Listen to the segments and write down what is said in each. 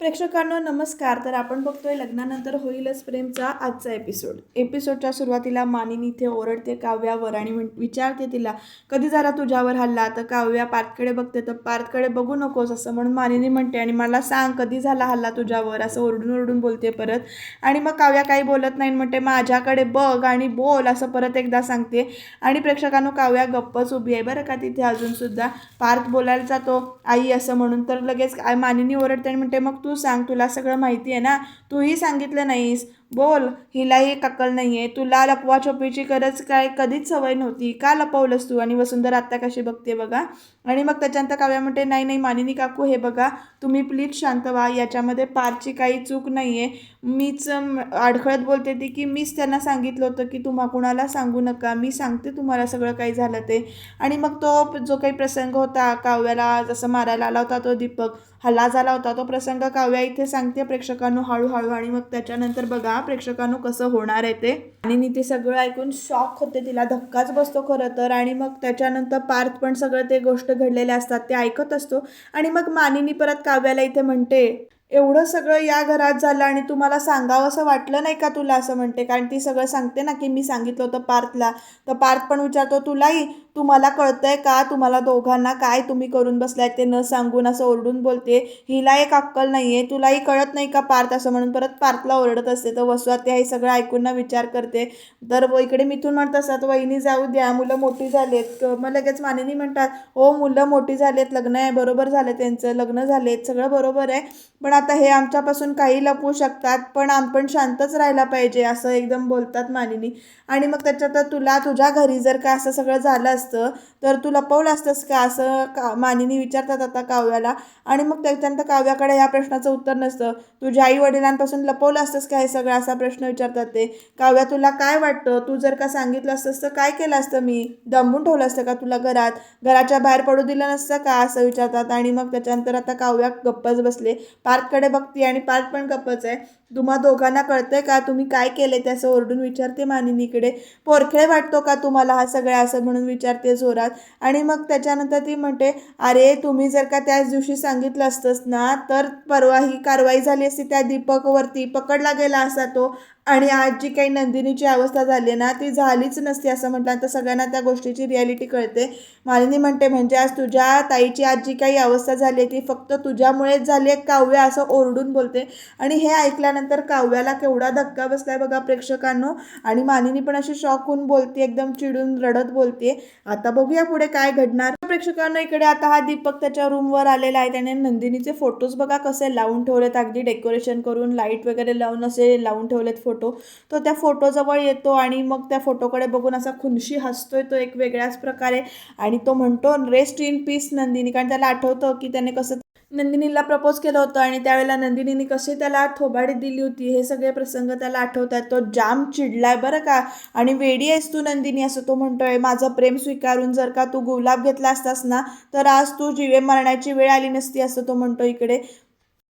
प्रेक्षकांनो नमस्कार. तर आपण बघतोय लग्नानंतर होईलच प्रेमचा आजचा एपिसोड एपिसोडच्या सुरुवातीला मानिनी इथे ओरडते काव्यावर आणि विचारते तिला कधी जरा तुझ्यावर हल्ला? तर काव्या पार्थकडे बघते तर पार्थकडे बघू नकोस असं म्हणून मानिनी म्हणते. आणि मला सांग कधी झाला हल्ला तुझ्यावर? असं ओरडून ओरडून बोलते परत. आणि मग काव्या काही बोलत नाही म्हणते माझ्याकडे बघ आणि बोल असं परत एकदा सांगते. आणि प्रेक्षकांनो काव्या गप्पच उभी आहे बरं का तिथे अजूनसुद्धा पार्थ बोलायला जातो आई असं म्हणून तर लगेच मानिनी ओरडते आणि म्हणते मग तू तू सांग तुला सगळं माहिती आहे ना? तूही सांगितलं नाहीस. बोल हिलाही कक्कल नाही आहे तुला लपवाछोपीची गरज काय? कधीच सवय नव्हती. का लपवलंस तू? आणि वसुंधरा आत्ता कशी बघते बघा? आणि मग त्याच्यानंतर काव्या म्हणते नाही नाही मानिनी काकू हे बघा तुम्ही प्लीज शांत व्हा. याच्यामध्ये पारची काही चूक नाही आहे मीच अडखळत बोलते ती की मीच त्यांना सांगितलं होतं की तुम्हा कुणाला सांगू नका. मी सांगते तुम्हाला सगळं काही झालं ते. आणि मग तो जो काही प्रसंग होता काव्याला जसं मारायला आला होता तो दीपक हल्ला झाला होता तो प्रसंग काव्या इथे सांगते प्रेक्षकांनो हळूहळू. आणि मग त्याच्यानंतर बघा प्रेक्षकांनो कसं होणार आहे ते? आणि ते सगळं ऐकून शॉक होते. तिला धक्काच बसतो खरं तर. आणि मग त्याच्यानंतर पार्थ पण सगळं ते गोष्ट घडलेल्या असतात. ते ऐकत असतो. आणि मग मानिनी परत काव्याला इथे म्हणते एवढं सगळं या घरात झालं आणि तुम्हाला सांगावं असं वाटलं नाही का तुला? असं म्हणते. कारण ती सगळं सांगते ना की मी सांगितलं होतं पार्थला. तर पार्थ पण विचारतो तुलाही तुम्हाला कळतंय का? तुम्हाला दोघांना काय तुम्ही करून बसलाय ते न सांगून असं ओरडून बोलते. हिला एक अक्कल नाही आहे तुलाही कळत नाही का पार्थ? असं म्हणून परत पार्थला ओरडत असते. तर वसुआत्या हे सगळं ऐकून ना विचार करते. तर व इकडे मिथून म्हणत असतात वहिनी जाऊ द्या. मुलं मोठी झालेत. मग लगेच मानिनी म्हणतात हो मुलं मोठी झालेत. लग्न आहे. बरोबर झालं त्यांचं. लग्न झालेत. सगळं बरोबर आहे. पण आता हे आमच्यापासून काही लपवू शकतात. पण आपण शांतच राहायला पाहिजे. असं एकदम बोलतात मानिनी. आणि मग त्याच्यात तुला तुझ्या घरी जर का असं सगळं झालं असतं तर तू लपवलं असतंस का? असं का मानिनी विचारतात आता काव्याला. आणि मग त्याच्यानंतर काव्याकडे या प्रश्नाचं उत्तर नसतं. तुझ्या आई वडिलांपासून लपवलं असतंस का हे सगळं? असा प्रश्न विचारतात ते. काव्या तुला काय वाटतं? तू जर का सांगितलं असतंस तर काय केलं असतं? मी दमून ठेवलं असतं का तुला घरात? घराच्या बाहेर पडू दिलं नसतं का? असं विचारतात. आणि मग त्याच्यानंतर आता काव्या गप्पच बसले. पार्थकडे बघते आणि पार्थ पण गप्पच आहे. तुम्हा दोघांना कळतंय का? तुम्ही काय केले ते असं ओरडून विचारते मानिनीकडे. पोरखेळ वाटतो का तुम्हाला हा सगळ्या असं म्हणून विचारते जोरात. आणि मग त्याच्यानंतर ती म्हणते अरे तुम्ही जर का त्याच दिवशी सांगितलं असतंस ना तर परवा ही कारवाई झाली असती त्या दीपकवरती पकडला गेला असा तो. आणि आज जी काही नंदिनीची अवस्था झाली ना ती झालीच नसती असं म्हटलं. तर सगळ्यांना त्या गोष्टीची रियालिटी कळते. मालिनी म्हणते म्हणजे आज तुझ्या ताईची आज जी काही अवस्था झाली आहे ती फक्त तुझ्यामुळेच झाली आहे काव्य? असं ओरडून बोलते. आणि हे ऐकल्यानंतर काव्याला केवढा धक्का बसलाय बघा प्रेक्षकांनो. आणि मानिनी पण अशी शॉक होऊन बोलते एकदम चिडून रडत बोलते आता बघूया पुढे काय घडणार. प्रेक्षकांनो इकडे आता हा दीपक त्याच्या रूमवर आलेला आहे. त्याने नंदिनीचे फोटोज बघा कसे लावून ठेवलेत. अगदी डेकोरेशन करून लाइट वगैरे लावून असे लावून ठेवलेत फोटो तो त्या फोटोजवळ येतो आणि मग त्या फोटोकडे बघून असा खुनशी हसतोय तो एक वेगळ्याच प्रकारे. आणि तो म्हणतो रेस्ट इन पीस नंदिनी. कारण त्याला आठवतं की त्याने कसं नंदिनीला प्रपोज केलं होतं आणि त्यावेळेला नंदिनीने कशी त्याला थोबाडी दिली होती हे सगळे प्रसंग त्याला आठवतात. तो जाम चिडलाय बरं का. आणि वेडी आहेस तू नंदिनी असं तो म्हणतोय. माझं प्रेम स्वीकारून जर का तू गुलाब घेतला असतास ना तर आज तू जीवे मरण्याची वेळ आली नसती असं तो म्हणतो इकडे.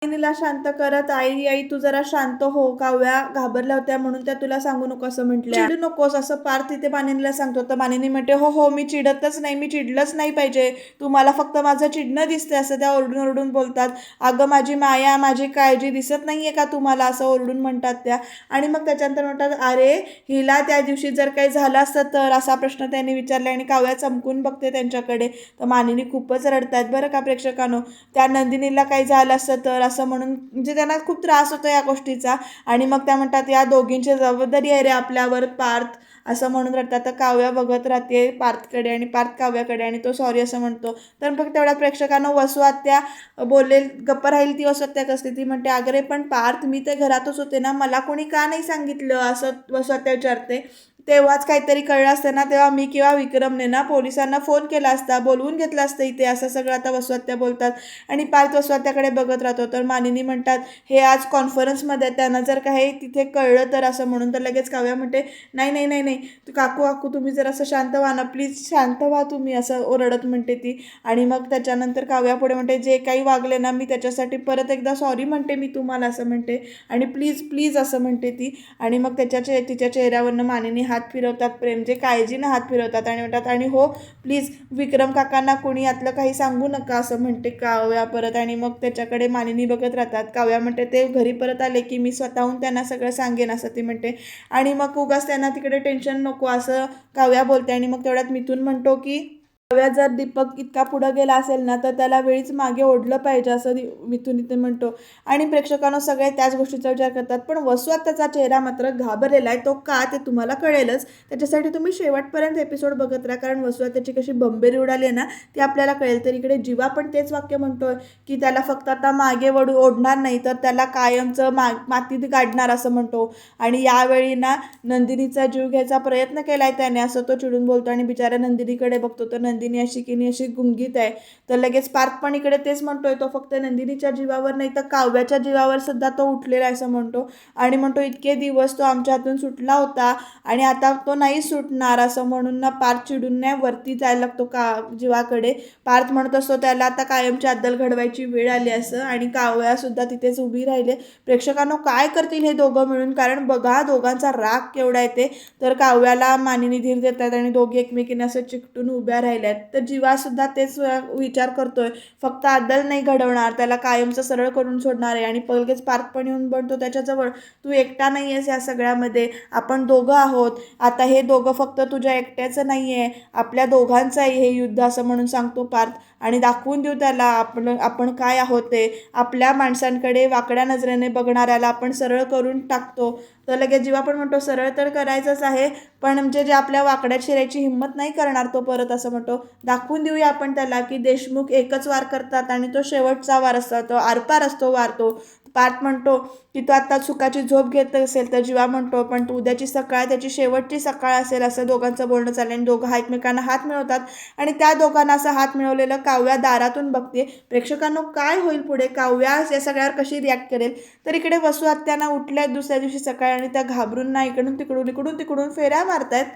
नंदिनीला शांत करत आई आई तू जरा शांत हो काव्या घाबरल्या होत्या म्हणून त्या तुला सांगू नको असं म्हटलं चिडू नकोस असं पार तिथे मानिनीला सांगतो. तर मानिनी म्हणते हो हो मी चिडतच नाही मी चिडलंच नाही पाहिजे. तुम्हाला फक्त माझं चिडणं दिसते असं त्या ओरडून ओरडून बोलतात. अगं माझी माया माझी काळजी दिसत नाही आहे का तुम्हाला? असं ओरडून म्हणतात त्या. आणि मग त्याच्यानंतर म्हणतात अरे हिला त्या दिवशी जर काही झालं असतं तर असा प्रश्न त्यांनी विचारला आणि काव्या चमकून बघते त्यांच्याकडे. तर मानिनी खूपच रडतायत बरं का प्रेक्षकांनो? त्या नंदिनीला काही झालं असतं तर असं म्हणून म्हणजे त्यांना खूप त्रास होतो या गोष्टीचा. आणि मग त्या म्हणतात या दोघींची जबाबदारी आहे रे आपल्यावर पार्थ असं म्हणून रडतात. तर काव्या बघत राहते पार्थकडे आणि पार्थ काव्याकडे आणि तो सॉरी असं म्हणतो. तर फक्त तेवढ्या प्रेक्षकांना वसुआत्या बोलेल गप्प राहील ती वसू आत्या कसते ती म्हणते अगरे पण पार्थ मी तर घरातच होते ना मला कोणी का नाही सांगितलं? असं वसू विचारते. तेव्हाच काहीतरी कळलं असतं ना तेव्हा मी किंवा विक्रमने ना पोलिसांना फोन केला असता बोलवून घेतलं असतं इथे असं सगळं आता वसवात्या बोलतात. आणि पार्थ वसवात्याकडे बघत राहतो. तर मानिनी म्हणतात हे आज कॉन्फरन्समध्ये त्यांना जर काही तिथे कळलं तर असं म्हणून तर लगेच काव्या म्हणते नाही नाही नाही नाही. काकू काकू तुम्ही जर असं शांत व्हा ना प्लीज शांत व्हा तुम्ही असं ओरडत म्हणते ती. आणि मग त्याच्यानंतर काव्या पुढे म्हणते जे काही वागले ना मी त्याच्यासाठी परत एकदा सॉरी म्हणते मी तुम्हाला असं म्हणते. आणि प्लीज प्लीज असं म्हणते ती. आणि मग त्याच्या चे तिच्या चेहऱ्यावरनं मानिनी हा हात फिरवतात प्रेम जे काळजीनं हात फिरवतात आणि म्हणतात आणि हो प्लीज विक्रम काकांना कोणी यातलं काही सांगू नका असं म्हणते काव्या परत. आणि मग त्याच्याकडे मानिनी बघत राहतात. काव्या म्हणते ते घरी परत आले की मी स्वतःहून त्यांना सगळं सांगेन असं ती म्हणते. आणि मग उगाच त्यांना तिकडे टेन्शन नको असं काव्या बोलते. आणि मग तेवढ्यात मिथून म्हणतो की हव्या जर दीपक इतका पुढं गेला असेल ना तर त्याला वेळीच मागे ओढलं पाहिजे असं मिथून इथे म्हणतो. आणि प्रेक्षकांना सगळे त्याच गोष्टीचा विचार करतात. पण वसुआत त्याचा चेहरा मात्र घाबरलेला आहे. तो का ते तुम्हाला कळेलच. त्याच्यासाठी तुम्ही शेवटपर्यंत एपिसोड बघत राहा. कारण वसू त्याची कशी बंबेरी उडाली आहे ना ती आपल्याला कळेल. तर इकडे जीवा पण तेच वाक्य म्हणतोय की त्याला फक्त आता मागे वडू ओढणार नाही तर त्याला कायमचं मा मातीत काढणार असं म्हणतो. आणि यावेळी ना नंदिनीचा जीव घ्यायचा प्रयत्न केलाय त्याने असं तो चिडून बोलतो. आणि बिचाऱ्या नंदिनीकडे बघतो. तर नंदिनी नंदिनी अशी की नाही अशी गुंगीत आहे. तर लगेच पार्थ पण इकडे तेच म्हणतोय तो फक्त नंदिनीच्या जीवावर नाही तर काव्याच्या जीवावर सुद्धा तो उठलेला आहे असं म्हणतो. आणि म्हणतो इतके दिवस तो आमच्या हातून सुटला होता आणि आता तो नाही सुटणार असं म्हणून ना पार्थ चिडून नाही वरती जायला लागतो का जीवाकडे. पार्थ म्हणत असतो त्याला आता कायमची अद्दल घडवायची वेळ आली असं. आणि काव्या सुद्धा तिथेच उभी राहिले. प्रेक्षकांनो काय करतील हे दोघं मिळून? कारण बघा दोघांचा राग केवढा येते तर काव्याला मानिनी धीर देतात आणि दोघे एकमेकींना असं चिकटून उभ्या राहिल्या आहेत तर जीवासुद्धा तेच विचार करतोय. फक्त आदल नाही घडवणार त्याला कायमचं सरळ करून सोडणार आहे आणि पलगेच पार्क पण येऊन बनतो त्याच्याजवळ. तू एकटा नाही आहेस या सगळ्यामध्ये. आपण दोघं आहोत. आता हे दोघं फक्त तुझ्या एकट्याचं नाही आहे आपल्या दोघांचं आहे हे युद्ध असं म्हणून सांगतो पार्थ. आणि दाखवून देऊ त्याला आपण आपण काय आहोत ते. आपल्या माणसांकडे वाकड्या नजरेने बघणाऱ्याला आपण सरळ करून टाकतो. तर लगेच जीव पण म्हणतो सरळ तर करायचंच आहे पण म्हणजे जे आपल्या वाकड्यात शिरायची हिंमत नाही करणार तो परत असं म्हणतो. दाखवून देऊया आपण त्याला की देशमुख एकच वार करतात आणि तो शेवटचा वार असतो तो आरपार असतो वार तो पार्थ म्हणतो की तो आता सुखाची झोप घेत असेल तर जीवा म्हणतो पण तू उद्याची सकाळ त्याची शेवटची सकाळ असेल असं दोघांचं बोलणं चाललं आणि दोघं हा एकमेकांना हात मिळवतात. आणि त्या दोघांना असं हात मिळवलेलं काव्या दारातून बघते. प्रेक्षकांनो काय होईल पुढे? काव्या या सगळ्यावर कशी रिॲक्ट करेल? तर इकडे वसुहत्यांना उठल्या दुसऱ्या दिवशी सकाळी आणि त्या घाबरून ना इकडून तिकडून इकडून तिकडून फेऱ्या मारतायत.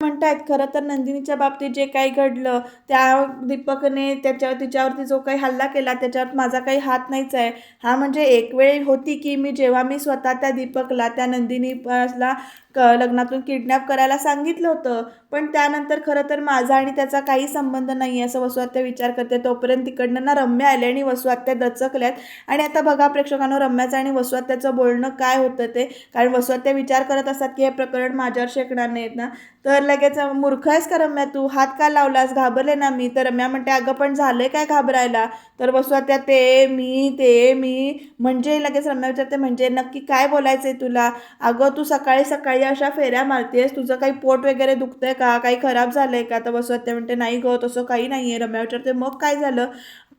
म्हणतायत खरं तर नंदिनीच्या बाबतीत जे काही घडलं त्या दीपकने त्याच्या तिच्यावरती जो काही हल्ला केला त्याच्यावर माझा काही हात नाहीच आहे. हा म्हणजे एक वेळ होती की मी जेव्हा मी स्वतः त्या दीपकला त्या नंदिनीला क लग्नातून किडनॅप करायला सांगितलं होतं. पण त्यानंतर खरं तर माझा आणि त्याचा काही संबंध नाही आहे असं वसुआत्या विचार करते. तोपर्यंत तिकडनं ना रम्य आले आणि वसुआत्या दचकल्यात. आणि आता बघा प्रेक्षकांना रम्याचं आणि वसुआत्याचं बोलणं काय होतं ते. कारण वसुआत्या विचार करत असतात की हे प्रकरण माझ्यावर शेकणार नाहीत ना. तर लगेच मूर्ख आहेस का रम्या तू? हात का लावलास? घाबरले ना मी? तर रम्या म्हणते अगं पण झालंय काय घाबरायला? तर वसुआत्या ते मी ते मी. म्हणजे लगेच रम्या विचारते म्हणजे नक्की काय बोलायचंय तुला? अगं तू सकाळी सकाळी अशा फेऱ्या मारतेस. तुझं काही पोट वगैरे दुखतंय का? काही खराब झालंय का? तर वसुआत्या म्हणते नाही गं तसं काही नाही आहे रम्या विचारते मग काय झालं?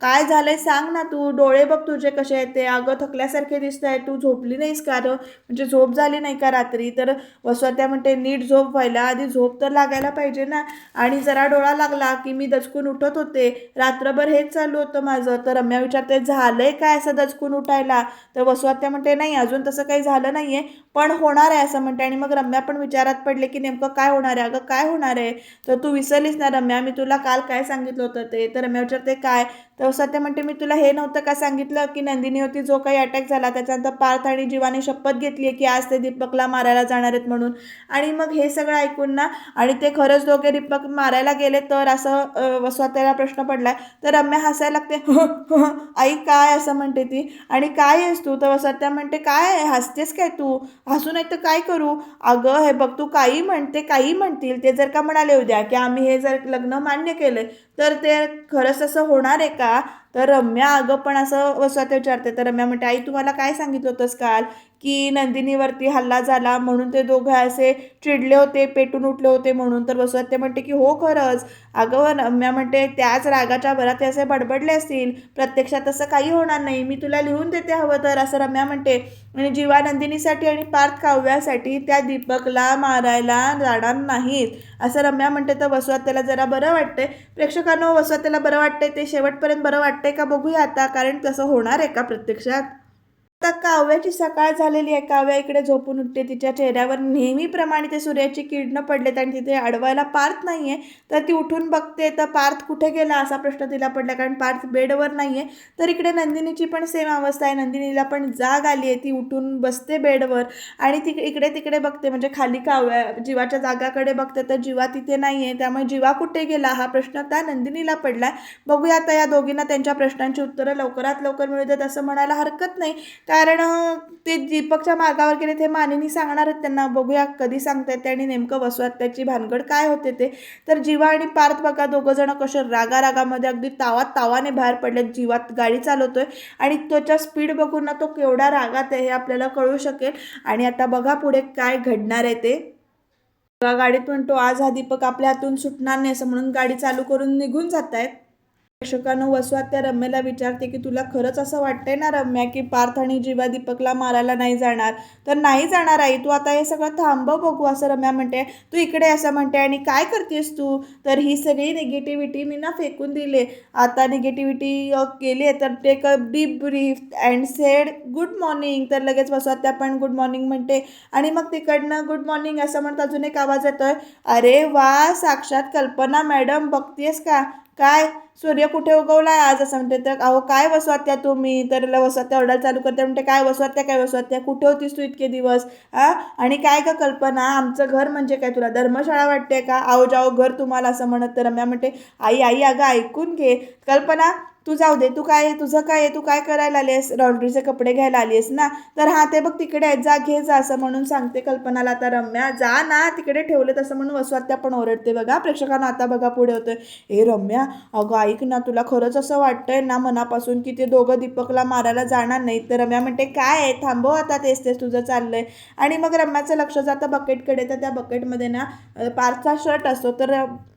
काय झालंय सांग ना तू. डोळे बघ तुझे कसे आहेत ते. अगं थकल्यासारखे दिसत आहे. तू झोपली नाहीस का रे म्हणजे झोप झाली नाही का रात्री? तर वसवत्या म्हणते नीट झोप व्हायला. आधी झोप तर लागायला पाहिजे ना. आणि जरा डोळा लागला की मी दचकून उठत होते. रात्रभर हेच चालू होतं माझं. तर रम्या विचारते झालंय काय असं दचकून उठायला? तर वसवत्या म्हणते नाही अजून तसं काही झालं नाही आहे पण होणार आहे असं म्हणते. आणि मग रम्या पण विचारात पडले की नेमकं काय होणार आहे? अगं काय होणार आहे? तर तू विसरलीस ना रम्या. मी तुला काल काय सांगितलं होतं ते? तर रम्या विचारते काय? तर सत्य म्हणते मी तुला हे नव्हतं का सांगितलं की नंदिनीवरती जो काही अटॅक झाला त्याच्यानंतर पार्थ आणि जीवाने शपथ घेतली आहे की आज ते दीपकला मारायला जाणार आहेत म्हणून. आणि मग हे सगळं ऐकून ना आणि ते खरंच दोघे दीपक मारायला गेले तर असं स्वतःला प्रश्न पडलाय तर रम्या हसायला लागते आई काय? असं म्हणते ती. आणि काय आहेस तू? तर सत्या म्हणते काय आहे? हसतेस काय तू? हसू नाही तर काय करू? अगं हे बघ तू काही म्हणते काही म्हणतील ते जर का म्हणाले उद्या की आम्ही हे जर लग्न मान्य केलं तर ते खरंच असं होणार आहे का? तर रम्या अगं पण असं वसवात विचारते. तर रम्या म्हणते आई तुम्हाला काय सांगितलं होतंस काल? की नंदिनीवरती हल्ला झाला म्हणून ते दोघं असे चिडले होते पेटून उठले होते म्हणून. तर बसवत ते म्हणते की हो खरंच. अगं रम्या म्हणते त्याच रागाच्या भरात ते असे बडबडले असतील. प्रत्यक्षात तसं काही होणार नाही. मी तुला लिहून देते हवं तर असं रम्या म्हणते. आणि जीवा नंदिनीसाठी आणि पार्थ काव्यासाठी त्या दीपकला मारायला जाणार नाहीत. असं रम्या म्हणते. तर वसुआत त्याला जरा बरं वाटतंय. प्रेक्षकांनो वसुआत त्याला बरं वाटतंय? ते शेवटपर्यंत बरं वाटतंय का? बघूया आता. कारण तसं होणार आहे का प्रत्यक्षात? आता काव्याची सकाळ झालेली आहे. काव्या इकडे झोपून उठते. तिच्या चेहऱ्यावर नेहमीप्रमाणे ते सूर्याची किरणं पडलेत आणि तिथे अडवायला पार्थ नाही आहे तर ती उठून बघते. तर पार्थ कुठे गेला असा प्रश्न तिला पडला. कारण पार्थ बेडवर नाही आहे तर इकडे नंदिनीची पण सेम अवस्था आहे. नंदिनीला पण जाग आली आहे. ती उठून बसते बेडवर आणि ती इकडे तिकडे बघते. म्हणजे खाली काव्या जीवाच्या जागाकडे बघते. तर जीवा तिथे नाही आहे त्यामुळे जीवा कुठे गेला? हा प्रश्न त्या नंदिनीला पडला बघूया आता या दोघींना त्यांच्या प्रश्नांची उत्तरं लवकरात लवकर मिळू देत. असं म्हणायला हरकत नाही. कारण ते दीपकच्या मार्गावर गेले ते मानिनी सांगणार आहेत त्यांना बघूया कधी सांगतायत ते आणि नेमकं वसवात त्याची भानगड काय होते ते. तर जीवा आणि पार्थ बघा दोघंजणं कसं कसे रागा रागामध्ये अगदी तावात तावाने बाहेर पडले जीवात गाडी चालवतोय आणि त्याच्या स्पीड बघून ना तो केवढा रागात आहे हे आपल्याला कळू शकेल. आणि आता बघा पुढे काय घडणार आहे ते. गाडीत म्हणतो आज हा दीपक आपल्या हातून सुटणार नाही असं म्हणून गाडी चालू करून निघून जात आहेत प्रेक्षकांनो वसवात त्या रम्याला विचारते की तुला खरंच असं वाटतंय ना रम्या की पार्थ आणि जीवा दीपकला मारायला नाही जाणार? तर नाही जाणार आई तू आता हे सगळं थांबव बघू असं रम्या म्हणते. तू इकडे असं म्हणते. आणि काय करतेस तू? तर ही सगळी निगेटिव्हिटी मी ना फेकून दिले. आता निगेटिव्हिटी केली आहे तर take a deep breath and said good morning तर लगेच वसवात त्या पण गुड मॉर्निंग म्हणते. आणि मग तिकडनं गुड मॉर्निंग असं म्हणत अजून एक आवाज येतोय. अरे वा साक्षात कल्पना मॅडम बघतेस का? काय? सूर्य कुठे उगवलाय? आज असं म्हणते तर अहो काय वसवात्या तुम्ही? तर ल- वसवात्या ओरडायला चालू करते म्हणते काय वसवात्या काय वसवात्या कुठे होतीस तू इतके दिवस? हां? आणि काय का कल्पना? आमचं घर म्हणजे काय तुला? धर्मशाळा वाटते का? आओ जाओ घर तुम्हाला असं म्हणत तर रम्या म्हणते आई आई अगं ऐकून घे. कल्पना तू जाऊ दे तू काय तुझं काय आहे? तू काय करायला आली आहेस? लॉन्ड्रीचे कपडे घ्यायला आली आहेस ना? तर हा ते बघ तिकडे आहेत. जा घे जा असं म्हणून सांगते कल्पनाला आता रम्या. जा ना तिकडे ठेवले तसं म्हणून वसवात्या पण ओरडते बघा. प्रेक्षकांना आता बघा पुढे होतं ए रम्या अगं ऐक ना तुला खरंच असं वाटतंय ना मनापासून की ते दोघं दीपकला मारायला जाणार नाही तर रम्या म्हणते काय आहे? थांबव हो, आता तेच तेच तुझं चाललंय. आणि मग रम्याचं लक्ष जातं बकेटकडे तर त्या बकेटमध्ये ना पारचा शर्ट असतो. तर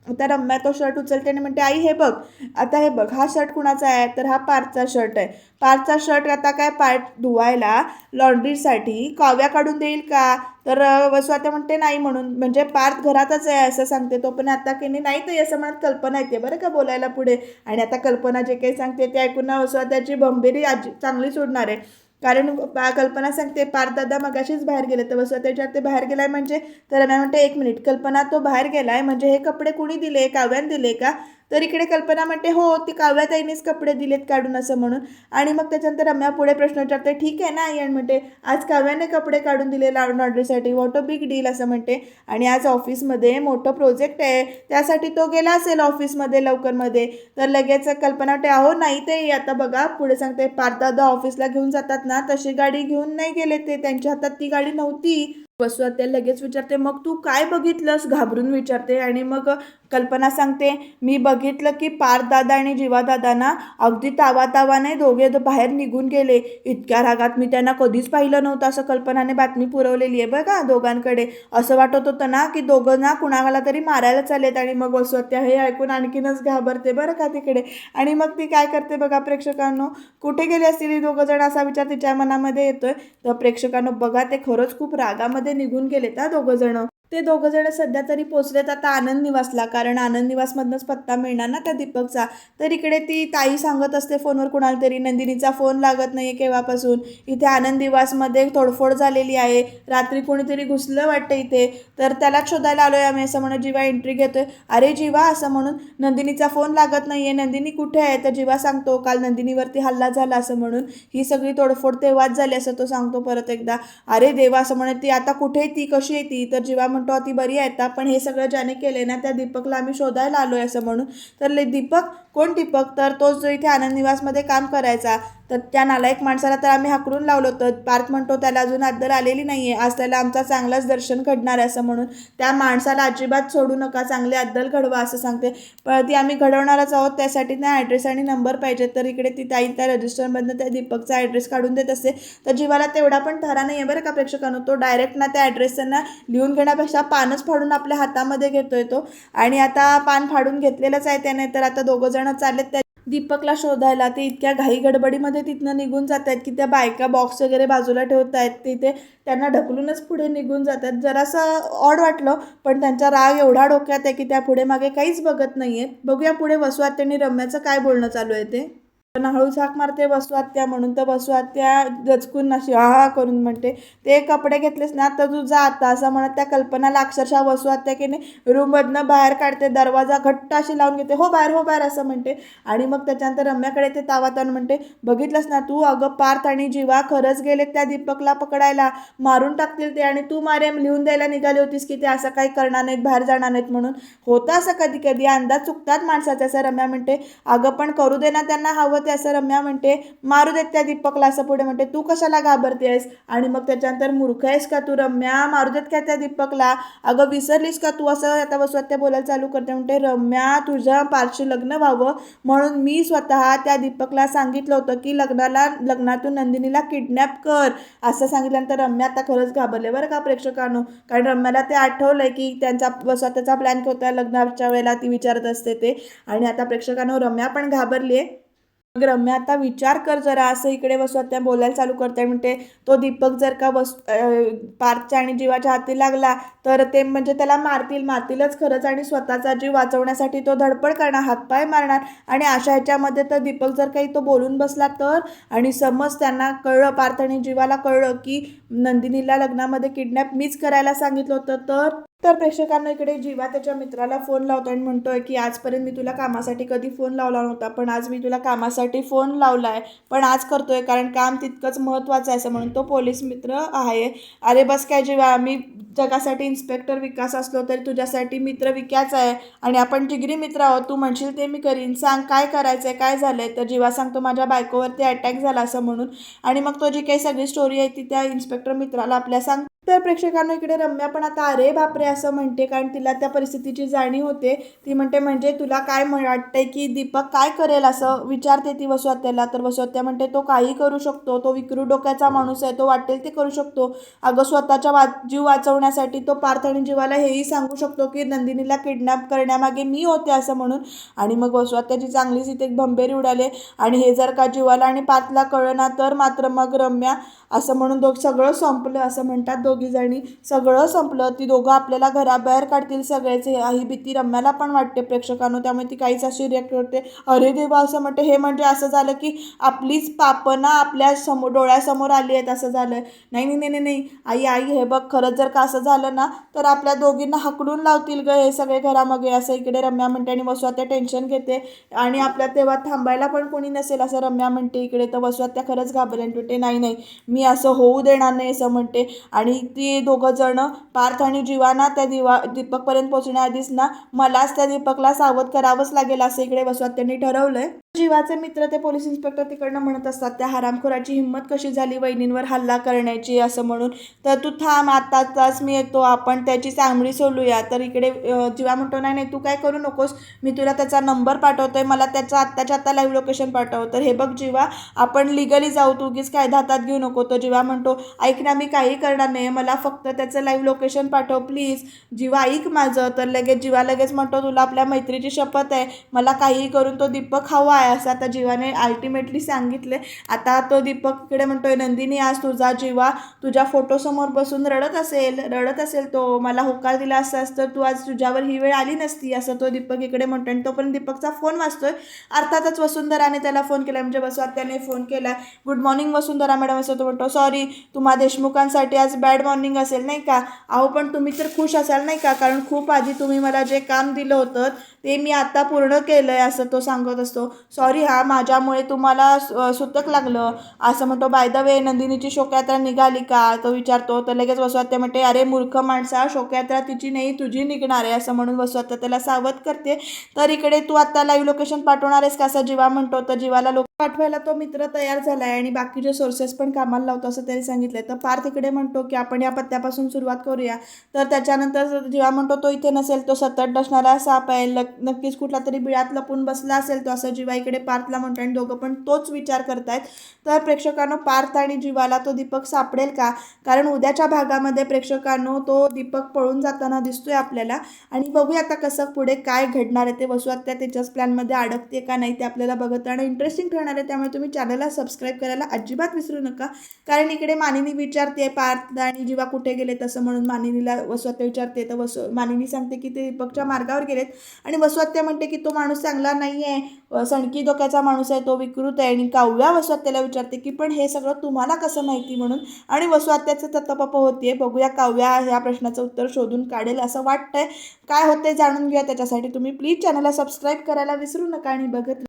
आता रम्या तो शर्ट उचलते आणि म्हणते आई हे बघ आता हे बघ हा शर्ट कुणाचा आहे? तर हा पार्थचा शर्ट आहे. पार्थचा शर्ट आता काय पार्ट धुवायला लॉन्ड्रीसाठी काव्या काढून देईल का? तर वसू आता म्हणते नाही म्हणून. म्हणजे पार्थ घरातच आहे असं सांगते तो पण आता की नाही नाही असं म्हणत कल्पना येते बरं का बोलायला पुढे. आणि आता कल्पना जे काही सांगते ते ऐकून वसू त्याची भंभेरी आजी चांगली सोडणार आहे. कारण कल्पना सांगते पार्थ दादा मगाशीच बाहेर गेले तर वसवात्याच्या ते बाहेर गेलाय म्हणजे तर मी म्हणते एक मिनिट कल्पना तो बाहेर गेलाय म्हणजे हे कपडे कुणी दिले काव्यान दिले का? तर इकडे कल्पना म्हणते हो ती काव्याताईनेच कपडे दिलेत काढून असं म्हणून. आणि मग त्याच्यानंतर रम्या पुढे प्रश्न विचारते ठीक आहे ना आई आणि म्हणते आज काव्याने कपडे काढून दिले लॉन्ड्रीसाठी वॉट अ बिग डील असं म्हणते. आणि आज ऑफिसमध्ये मोठं प्रोजेक्ट आहे. त्यासाठी तो गेला असेल ऑफिसमध्ये लवकरमध्ये. तर लगेच कल्पना वाटते अहो नाही ते आता बघा पुढे सांगते पारदादा ऑफिसला घेऊन जातात ना तशी गाडी घेऊन नाही गेले ते त्यांच्या हातात ती गाडी नव्हती. वसू त्या लगेच विचारते मग तू काय बघितलंस? घाबरून विचारते. आणि मग कल्पना सांगते मी बघितलं की पारदादा आणि जीवादादांना अगदी तावातावाने दोघे बाहेर निघून गेले. इतक्या रागात मी त्यांना कधीच पाहिलं नव्हतं असं कल्पनाने बातमी पुरवलेली आहे बघा दोघांकडे. असं वाटत होतं ना की दोघं ना कुणाला तरी मारायला चालेत आणि मग वसवत्या हे ऐकून आणखीनच घाबरते बरं का तिकडे. आणि मग ती काय करते बघा प्रेक्षकांनो कुठे गेले असतील ही दोघं जण? असा विचार तिच्या मनामध्ये येतोय. तर प्रेक्षकांनो बघा ते खरंच खूप रागामध्ये निघून गेलेत हा दोघं जण. ते दोघं जण सध्या तरी पोचलेत. आता आनंद निवासला कारण आनंद निवासमधनंच पत्ता मिळणार ना त्या दीपकचा. तर इकडे ती ताई सांगत असते फोनवर कुणाला तरी नंदिनीचा फोन लागत नाही केव्हापासून. इथे आनंद निवासमध्ये तोडफोड झालेली आहे. रात्री कोणीतरी घुसलं वाटतं इथे. तर त्यालाच शोधायला आलो आहे आम्ही असं म्हणून जीवा एंट्री घेतोय. अरे जीवा असं म्हणून नंदिनीचा फोन लागत नाही आहे नंदिनी कुठे आहे? तर जीवा सांगतो काल नंदिनीवरती हल्ला झाला असं म्हणून. ही सगळी तोडफोड तेव्हाच झाली असं तो सांगतो परत एकदा. अरे देवा असं म्हणत ती. आता कुठे आहे ती? कशी आहे ती? तर जीवा म्हणतो ती बरी आहे पण हे सगळं ज्याने केले ना त्या दीपकला आम्ही शोधायला आलो आहे असं म्हणून. तर ले दीपक कोण दीपक? तर तोच जो इथे आनंद निवासमध्ये काम करायचा. तर त्या नालायक माणसाला तर आम्ही हाकलून लावलं होतं. पार्थ म्हणतो त्याला अजून अद्दल आलेली नाही आहे आज त्याला आमचा चांगलाच दर्शन घडणार आहे असं म्हणून. त्या माणसाला अजिबात सोडू नका चांगले अद्दल घडवा असं सांगते. पण ती आम्ही घडवणारच आहोत त्यासाठी त्या ॲड्रेस आणि नंबर पाहिजे तर इकडे ती ताई त्या रजिस्टरमधनं त्या दीपकचा ॲड्रेस काढून देत असते. तर जीवाला तेवढा पण ठरा नाही आहे बरं का प्रेक्षकांनो. तो डायरेक्ट ना त्या ॲड्रेस त्यांना लिहून घेण्यापेक्षा पानच फाडून आपल्या हातामध्ये घेतोय तो. आणि आता पान फाडून घेतलेलंच आहे त्याने तर आता दोघं जण चाललेत त्या दीपकला शोधायला. ते इतक्या घाई गडबडीमध्ये तिथनं निघून जात आहेत की त्या बायका बॉक्स वगैरे बाजूला ठेवत आहेत तिथे त्यांना ढकलूनच पुढे निघून जात आहेत जरासं ऑड वाटलं पण त्यांचा राग एवढा डोक्यात आहे की त्या पुढे मागे काहीच बघत नाही आहेत बघूया पुढे वसुआत त्यांनी रम्याचं काय बोलणं चालू आहे ते. पण हळू झाक मारते बसू आत्या म्हणून तर बसू आत्या गचकून अशी हा हा करून म्हणते. ते कपडे घेतलेस ना तर तू जा आता असं म्हणत त्या कल्पनाला अक्षरशः बसू आत्या की नाही रूममधनं बाहेर काढते दरवाजा घट्ट अशी लावून घेते हो बाहेर हो बाहेर असं म्हणते. आणि मग त्याच्यानंतर रम्याकडे ते तावातान म्हणते बघितलंस ना तू अगं पार्थ आणि जीवा खरंच गेले त्या दीपकला पकडायला मारून टाकतील ते आणि तू मारे लिहून द्यायला निघाली होतीस की ते असं काही करणार नाहीत बाहेर जाणार नाहीत म्हणून. होतं असं कधी कधी अंदाज चुकतात माणसाचे असं रम्या म्हणते. अगं पण करू दे ना त्यांना हवं होते असं रम्या म्हणते मारू देत त्या दीपकला असं पुढे म्हणते तू कशाला घाबरतेस? आणि मग त्याच्यानंतर मूर्ख आहेस का तू रम्या? मारू देत का त्या दीपकला. अगं विसरलीस का तू? असं आता बसवत त्या बोलायला चालू करते म्हणते रम्या तुझं पारशी लग्न व्हावं. म्हणून मी स्वतः त्या दीपकला सांगितलं होतं की लग्नाला लग्नातून नंदिनीला किडनॅप कर असं सांगितल्यानंतर रम्या आता खरंच घाबरले बरं का प्रेक्षकांनो. कारण रम्याला ते आठवलंय की त्यांचा स्वतःचा प्लॅन होता लग्नाच्या वेळेला ती विचारत असते ते. आणि आता प्रेक्षकांनो रम्या पण घाबरली आहे मग रम्या आता विचार कर जरा असं इकडे बसवत त्या बोलायला चालू करते म्हणते तो दीपक जर का बस पार्थच्या आणि जीवाच्या हाती लागला तर ते म्हणजे त्याला मारतील मारतीलच खरंच आणि स्वतःचा जीव वाचवण्यासाठी तो धडपड करणार हातपाय मारणार आणि अशा ह्याच्यामध्ये तर दीपक जर काही तो बोलून बसला तर आणि समज त्यांना कळलं पार्थ आणि जीवाला कळलं की नंदिनीला लग्नामध्ये किडनॅप मीच करायला सांगितलं होतं तर तर प्रेक्षकांना इकडे जीवा त्याच्या मित्राला फोन लावतो आणि म्हणतोय की आजपर्यंत मी तुला कामासाठी कधी फोन लावला नव्हता पण आज मी तुला कामासाठी फोन लावला आहे पण आज करतोय कारण काम तितकंच महत्त्वाचं आहे असं म्हणून तो पोलीस मित्र आहे. अरे बस काय जीवा मी जगासाठी इन्स्पेक्टर विकास असलो तरी तुझ्यासाठी मित्र विकास आहे आणि आपण जिगरी मित्र आहोत तू म्हणशील ते मी करीन. सांग काय करायचं आहे काय झालं आहे तर जीवा सांगतो माझ्या बायकोवरती अटॅक झाला असं म्हणून. आणि मग तो जी काही सगळी स्टोरी आहे ती त्या इन्स्पेक्टर मित्राला आपल्या सांग तर प्रेक्षकांना इकडे रम्या पण आता अरे बापरे असं म्हणते कारण तिला त्या परिस्थितीची जाणीव होते. ती म्हणते म्हणजे तुला काय म्हण- वाटतंय की दीपक काय करेल असं विचारते ती वसुहत्याला तर वसुहत्या म्हणते तो काही करू शकतो. तो विक्रू डोक्याचा माणूस आहे. तो वाटेल ते करू शकतो. अगं स्वतःच्या वा जीव वाचवण्यासाठी तो पार्थ आणि जीवाला हेही सांगू शकतो की नंदिनीला किडनॅप करण्यामागे मी होते असं म्हणून. आणि मग वसुहत्याची चांगलीच इथे भंभेरी भंबेरी उडाले. आणि हे जर का जीवाला आणि पार्थला कळलं ना तर मात्र मग रम्या असं म्हणून दोघ सगळं संपलं असं म्हणतात दोघीजणी सगळं संपलं. ती दोघं आपल्याला घराबाहेर काढतील सगळेच. हे- ही भीती रम्याला पण वाटते प्रेक्षकांनो. त्यामुळे ती काहीच अशी रिॲक्ट करते. अरे देवा असं म्हणते. हे म्हणजे असं झालं की आपलीच पापना आपल्यासमोर डोळ्यासमोर आली आहेत असं झालं नाही नाही नाही नाही. नाही आई आई हे बघ खरंच जर का असं झालं ना तर आपल्या दोघींना हकडून लावतील ग हे सगळे घरामागे. असं इकडे रम्या म्हणते आणि वसुहत्या टेन्शन घेते. आणि आपल्या तेव्हा थांबायला पण कोणी नसेल असं रम्या म्हणते इकडे. तर वसुहत्या खरंच घाबरेल तुटे नाही नाही. मी असं होऊ देणार नाही असं म्हणते. आणि ती दोघं जण पार्थ आणि जीवाना त्या दिवा दीपकपर्यंत पोहोचण्याआधीच ना मलाच त्या दीपकला सावध करावंच लागेल असं इकडे बसवात त्यांनी ठरवलं आहे जीवाचे मित्र ते पोलीस इन्स्पेक्टर तिकडनं म्हणत असतात त्या हरामखोराची हिंमत कशी झाली वहिनींवर हल्ला करण्याची? असं म्हणून तर तू थांब आत्ताच मी येतो आपण त्याची चांगली सोलूया तर इकडे जीवा म्हणतो नाही नाही तू काय करू नकोस मी तुला त्याचा नंबर पाठवतो आहे मला त्याचा आत्ताच्या आत्ता लाईव्ह लोकेशन पाठव. तर हे बघ जीवा आपण लिगली जाऊ तू उगीच कायदा हातात घेऊ नको. तर जीवा म्हणतो ऐक ना मी काही करणार नाही मला फक्त त्याचं लाईव्ह लोकेशन पाठव प्लीज. जीवा ऐक माझं. तर लगेच जीवा लगेच म्हणतो तुला आपल्या मैत्रीची शपथ आहे मला काहीही करून तो दीपक हवा आहे असं आता जीवाने अल्टिमेटली सांगितले. आता तो दीपक इकडे म्हणतोय नंदिनी आज तुझा जीवा तुझ्या फोटोसमोर बसून रडत असेल रडत असेल तो. मला होकार दिला असतास तर तू आज तुझ्यावर ही वेळ आली नसती असं तो दीपक इकडे म्हणतोय. आणि तोपर्यंत दीपकचा फोन वाचतोय अर्थातच वसुंधराने त्याला फोन केला. म्हणजे वसुआत्याने फोन केला. गुड मॉर्निंग वसुंधरा मॅडम असं तो म्हणतो. सॉरी तुम्हा देशमुखांसाठी आज बॅड मॉर्निंग असेल नाही का? अहो पण तुम्ही तर खुश असाल नाही का? कारण खूप आधी तुम्ही मला जे काम दिलं होतं ते मी आता पूर्ण केलं आहे असं तो सांगत असतो. सॉरी हा माझ्यामुळे तुम्हाला सुतक लागलं. असं म्हणतो बाय द वे नंदिनीची शोकयात्रा निघाली का? तो विचारतो. तर लगेच वसुहत्या म्हणते अरे मूर्ख माणसा शोकयात्रा तिची नाही तुझी निघणार आहे असं म्हणून वसुहत्या त्याला सावध करते. तर इकडे तू आता लाईव्ह लोकेशन पाठवणार आहेस का? असं जीवा म्हणतो. तर जीवाला लोक पाठवायला तो मित्र तयार झाला आहे आणि बाकीचे सोर्सेस पण कामाला लावतो असं त्याने सांगितलं तर पार्थ इकडे म्हणतो की आपण या पत्त्यापासून सुरुवात करूया. तर त्याच्यानंतर जेव्हा म्हणतो तो इथे नसेल तो सतत डसणारा साप आहे लक नक्कीच कुठला तरी बिळात लपून बसला असेल तो असं जीवा इकडे पार्थला म्हणतो आणि दोघं पण तोच विचार करतायत. तर प्रेक्षकांनो पार्थ आणि जीवाला तो दीपक सापडेल का? कारण उद्याच्या भागामध्ये प्रेक्षकांनो तो दीपक पळून जाताना दिसतोय आपल्याला. आणि बघूया आता कसं पुढे काय घडणार आहे ते. वसुहत्या त्याच्याच प्लॅनमध्ये अडकते का नाही ते आपल्याला बघत आणि इंटरेस्टिंग राहणार आहे त्यामुळे तुम्ही चॅनलला सबस्क्राईब करायला अजिबात विसरू नका. कारण इकडे मानिनी विचारते पार्थ आणि जीवा कुठे गेले तसं म्हणून मानिनीला वसवात्या विचारते तर वस मानिनी सांगते की ते दीपकच्या मार्गावर गेलेत. आणि वसवात्या म्हणते की तो माणूस चांगला नाही आहे सणकी डोक्याचा माणूस आहे तो विकृत आहे आणि काव्या वसवात्याला विचारते की पण हे सगळं तुम्हाला कसं माहिती? म्हणून. आणि वसवात्याचं तत्पप होतीये. बघूया काव्या ह्या प्रश्नाचं उत्तर शोधून काढेल असं वाटतंय. काय होते जाणून घ्या त्याच्यासाठी. तुम्ही प्लीज चॅनलला सबस्क्राईब करायला विसरू नका आणि बघत